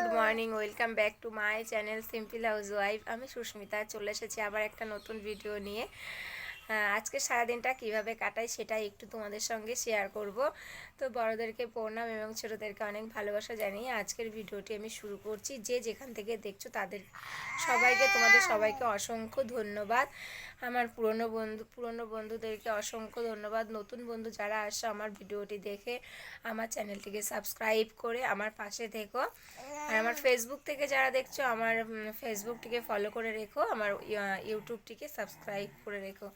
Good morning welcome back to my channel simple housewife আমি সুস্মিতা, চলে এসেছি আবার একটা নতুন ভিডিও নিয়ে। আজকে সারাদিনটা কীভাবে কাটাই সেটাই একটু তোমাদের সঙ্গে শেয়ার করব। তো বড়োদেরকে প্রণাম এবং ছোটোদেরকে অনেক ভালোবাসা জানিয়ে আজকের ভিডিওটি আমি শুরু করছি। যে যেখান থেকে দেখছ তাদের সবাইকে, তোমাদের সবাইকে অসংখ্য ধন্যবাদ। আমার পুরনো বন্ধু, পুরনো বন্ধুদেরকে অসংখ্য ধন্যবাদ। নতুন বন্ধু যারা আসছো আমার ভিডিওটি দেখে, আমার চ্যানেলটিকে সাবস্ক্রাইব করে আমার পাশে থেকো। আর আমার ফেসবুক থেকে যারা দেখছ, আমার ফেসবুকটিকে ফলো করে রেখো, আমার ইউটিউবটিকে সাবস্ক্রাইব করে রেখো।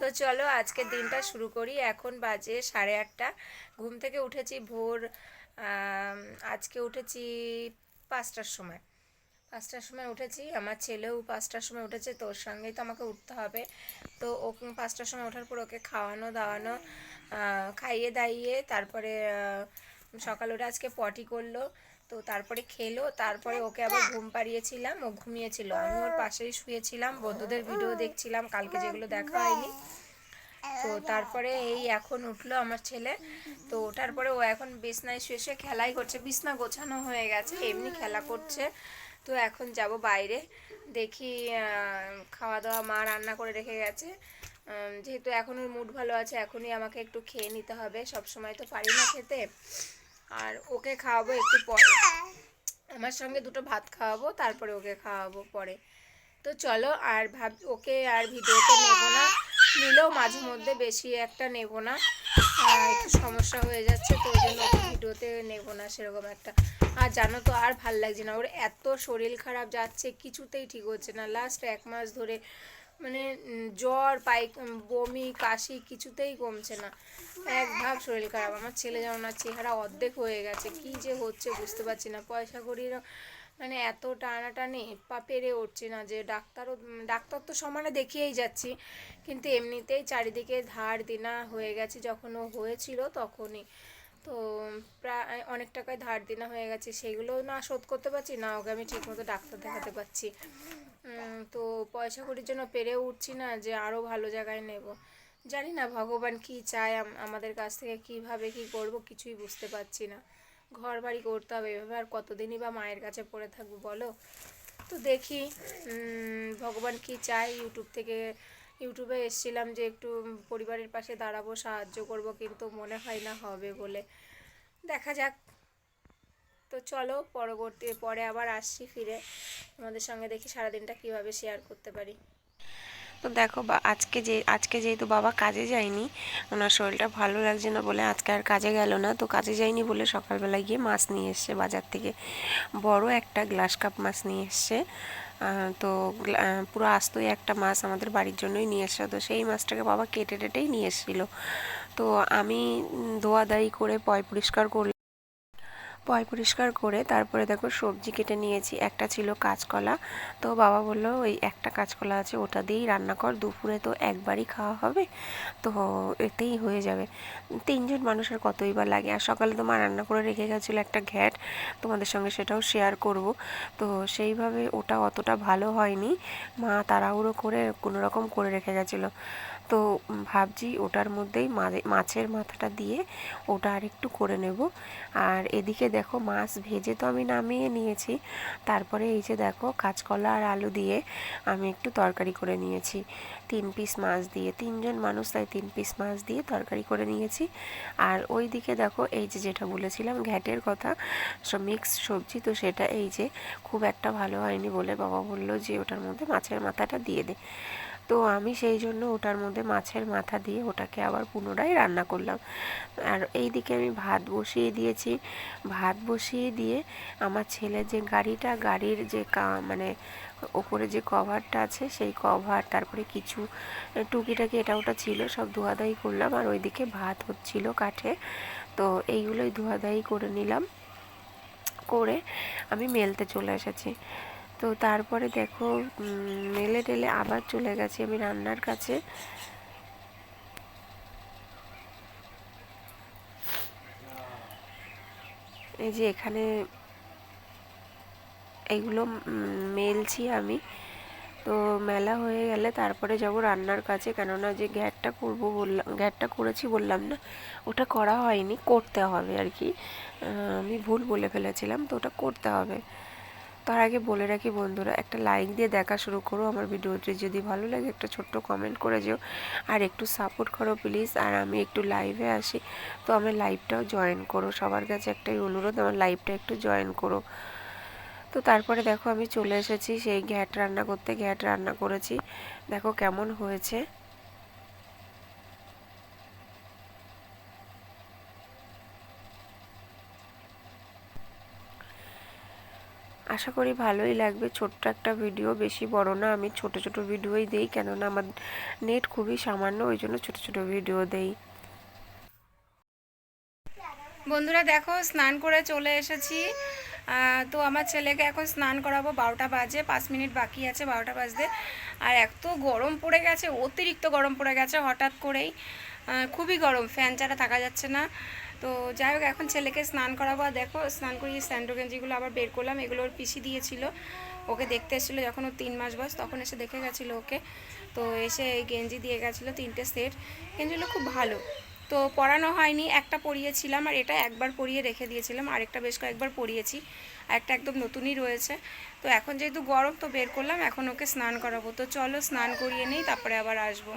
তো চলো আজকের দিনটা শুরু করি। এখন বাজে সাড়ে আটটা। ঘুম থেকে উঠেছি ভোর আজকে উঠেছি পাঁচটার সময়। পাঁচটার সময় উঠেছি, আমার ছেলেও পাঁচটার সময় উঠেছে, তোর সঙ্গেই তো আমাকে উঠতে হবে। তো ও পাঁচটার সময় ওঠার পর ওকে খাওয়ানো, দাওয়ানো খাইয়ে দাইয়ে তারপরে সকালে ওটা আজকে পটি করল। তো তারপরে খেলো, তারপরে ওকে আবার ঘুম পাড়িয়েছিলাম, ও ঘুমিয়েছিল। আমি ওর পাশেই শুয়েছিলাম, বন্ধুদের ভিডিও দেখছিলাম, কালকে যেগুলো দেখা হয়নি। তো তারপরে এই এখন উঠল আমার ছেলে। তো ওঠার পরে ও এখন বিছনায় শুয়ে শুয়ে খেলাই করছে, বিছনা গোছানো হয়ে গেছে, এমনি খেলা করছে। তো এখন যাব বাইরে, দেখি খাওয়া দাওয়া মা রান্না করে রেখে গেছে। যেহেতু এখন ওর মুড ভালো আছে, এখনই আমাকে একটু খেয়ে নিতে হবে। সব সময় তো পারি না খেতে। আর ওকে খাওয়াবো একটু পরে। আমার সঙ্গে দুটো ভাত খাওয়াবো, তারপরে ওকে খাওয়াবো পরে। তো চলো, আর ভাব, ওকে আর ভিডিওতে নেব না। নিলেও মাঝে মধ্যে বেশি একটা নেব না। একটু সমস্যা হয়ে যাচ্ছে, তো ওই জন্য ভিডিওতে নেব না সেরকম একটা। আর জানো তো, আর ভালো লাগছে না। ওর এত শরীর খারাপ যাচ্ছে, কিছুতেই ঠিক হচ্ছে না। লাস্ট এক মাস ধরে মানে জ্বর পাইক বমি, কাশি কিছুতেই কমছে না। এক ভাব শরীর খারাপ। আমার ছেলে যেমন আর চেহারা অর্ধেক হয়ে গেছে। কি যে হচ্ছে বুঝতে পারছি না। পয়সা করির মানে এত টানাটানি পা পেরে উঠছে না যে, ডাক্তারও ডাক্তার তো সমানে দেখিয়েই যাচ্ছি। কিন্তু এমনিতেই চারিদিকে ধার দিনা হয়ে গেছে। যখন ও হয়েছিল তখনই। তো, প্রায় অনেক টাকায় ধার দিনা হয়ে গেছে। সেগুলো না শোধ করতে পারছি, না ওকে আমি ঠিকমতো ডাক্তার দেখাতে পারছি। তো পয়সা করির জন্য পেরে উঠছি না যে আরও ভালো জায়গায় নেব। জানি না ভগবান কি চায় আমাদের কাছ থেকে কীভাবে কি করব কিছুই বুঝতে পারছি না। ঘর বাড়ি করতে হবে, এভাবে আর কতদিনই বা মায়ের কাছে পড়ে থাকব বলো? তো দেখি ভগবান কি চায়। ইউটিউব থেকে, ইউটিউবে এসছিলাম যে একটু পরিবারের পাশে দাঁড়াবো, সাহায্য করব, কিন্তু মনে হয় না হবে বলে। দেখা যাক তো চলো পরবর্তী পরে আবার আসছি ফিরে। তোমাদের সঙ্গে দেখি সারাদিনটা কীভাবে শেয়ার করতে পারি। তো দেখো বা আজকে যে আজকে যেহেতু বাবা কাজে যায়নি ওনার শরীরটা ভালো লাগছে না বলে আজকে আর কাজে গেল না। তো কাজে যায়নি বলে সকালবেলা গিয়ে মাছ নিয়ে এসছে বাজার থেকে বড় একটা গ্লাস কাপ মাছ নিয়ে এসছে। তো পুরো আস্তই একটা মাছ আমাদের বাড়ির জন্যই নিয়ে এসছে তো সেই মাছটাকে বাবা কেটে টেটেই নিয়ে এসেছিল। তো আমি উম, ধোয়াধাই করে পয় পরিষ্কার করলাম। পয় পরিষ্কার করে তারপরে দেখো সবজি কেটে নিয়েছি। একটা ছিল কাঁচকলা। তো বাবা বলল, ওই একটা কাঁচকলা আছে, ওটা দিয়েই রান্না কর, দুপুরে তো একবারই খাওয়া হবে। তো এতেই হয়ে যাবে। তিনজন মানুষের কতই বা লাগে। আর সকালে তো মা রান্না করে রেখে গেছিল একটা ঘ্যাট। তোমাদের সঙ্গে সেটাও শেয়ার করব। তো সেইভাবে ওটা অতটা ভালো হয়নি। মা তাড়াহুড়ো করে কোনো রকম করে রেখে গেছিল। তো ভাবছি ওটার মধ্যেই মাছের মাথাটা দিয়ে ওটা আর একটু করে নেব। আর এদিকে দেখো মাছ ভেজে তো আমি নামিয়ে নিয়েছি। তারপরে এই যে দেখো কাঁচকলা আর আলু দিয়ে আমি একটু তরকারি করে নিয়েছি। তিন পিস মাছ দিয়ে, তিনজন মানুষ তাই তিন পিস মাছ দিয়ে তরকারি করে নিয়েছি। আর ওই দিকে দেখো এই যে যেটা বলেছিলাম ঘ্যাটের কথা মিক্স সবজি, তো সেটা এই যে খুব একটা ভালো হয়নি বলে বাবা বলল যে ওটার মধ্যে মাছের মাথাটা দিয়ে দে। তো আমি সেই জন্য ওটার মধ্যে মাছের মাথা দিয়ে ওটাকে আবার পুনরায় রান্না করলাম। আর এই দিকে আমি ভাত বসিয়ে দিয়েছি। ভাত বসিয়ে দিয়ে আমার ছেলের যে গাড়িটা, গাড়ির যে কা- মানে ওপরে যে কভারটা আছে, সেই কভার, তারপরে কিছু টুকিটাকি এটা ওটা ছিল, সব ধোয়াধাই করলাম। আর ওইদিকে ভাত হচ্ছিল কাঠে। তো এইগুলোই ধোয়াধাই করে নিলাম। করে আমি মেলতে চলে এসেছি। তো তারপরে দেখো মেলে টেলে আবার চলে গেছি আমি রান্নার কাছে। এই যে এখানে এইগুলো মেলছি আমি। তো মেলা হয়ে গেলে তারপরে যাব রান্নার কাছে, কেননা যে গ্যাটটা করব বললাম গ্যাটটা করেছি বললাম না, ওটা করা হয়নি, করতে হবে আর কি। আমি ভুল বলে ফেলেছিলাম, তো ওটা করতে হবে। তার আগে বলে রাখি বন্ধুরা, একটা লাইক দিয়ে দেখা শুরু করো আমার ভিডিওটি। যদি ভালো লাগে একটা ছোট্ট কমেন্ট করে যেও। আর একটু সাপোর্ট করো প্লিজ আর আমি একটু লাইভে আসি। তো আমার লাইভটাও জয়েন করো। সবার কাছে একটাই অনুরোধ, আমার লাইভটা একটু জয়েন করো। তো তারপরে দেখো আমি চলে এসেছি সেই ঘ্যাট রান্না করতে। ঘ্যাট রান্না করেছি। দেখো কেমন হয়েছে। আশা করি ভালোই লাগবে। ছোট্ট একটা ভিডিও বেশি বড় না। আমি ছোট ছোট ভিডিওই দেই, কেননা আমার নেট খুবই সামান্য, ওই জন্য ছোট ছোট ভিডিও দেই। বন্ধুরা, দেখো, স্নান করে চলে এসেছি। তো আমার ছেলেকে এখন স্নান করাবো বারোটা বাজে, পাঁচ মিনিট বাকি আছে বারোটা বাজতে। আর এত গরম পড়ে গেছে, অতিরিক্ত গরম পড়ে গেছে হঠাৎ করেই। খুবই গরম ফ্যান ছাড়া থাকা যাচ্ছে না। তো যাই হোক, এখন ছেলেকে স্নান করাবো। আর দেখো, স্নান করিয়ে স্যান্ডো গেঞ্জিগুলো আবার বের করলাম। এগুলো ওর পিসি দিয়েছিল। ওকে দেখতে এসেছিল যখন ও তিন মাস বয়স, তখন এসে দেখে গেছিল ওকে। তো এসে এই গেঞ্জি দিয়ে গেছিল তিনটে সেট। গেঞ্জিগুলো খুব ভালো। তো পরানো হয়নি, একটা পরিয়েছিলাম আর এটা একবার পরিয়ে রেখে দিয়েছিলাম। আরেকটা বেশ কয়েকবার পরিয়েছি। আর একটা একদম নতুনই রয়েছে। তো এখন যেহেতু গরম, তো বের করলাম। এখন ওকে স্নান করাবো। তো চলো স্নান করিয়ে নেই, তারপরে আবার আসব।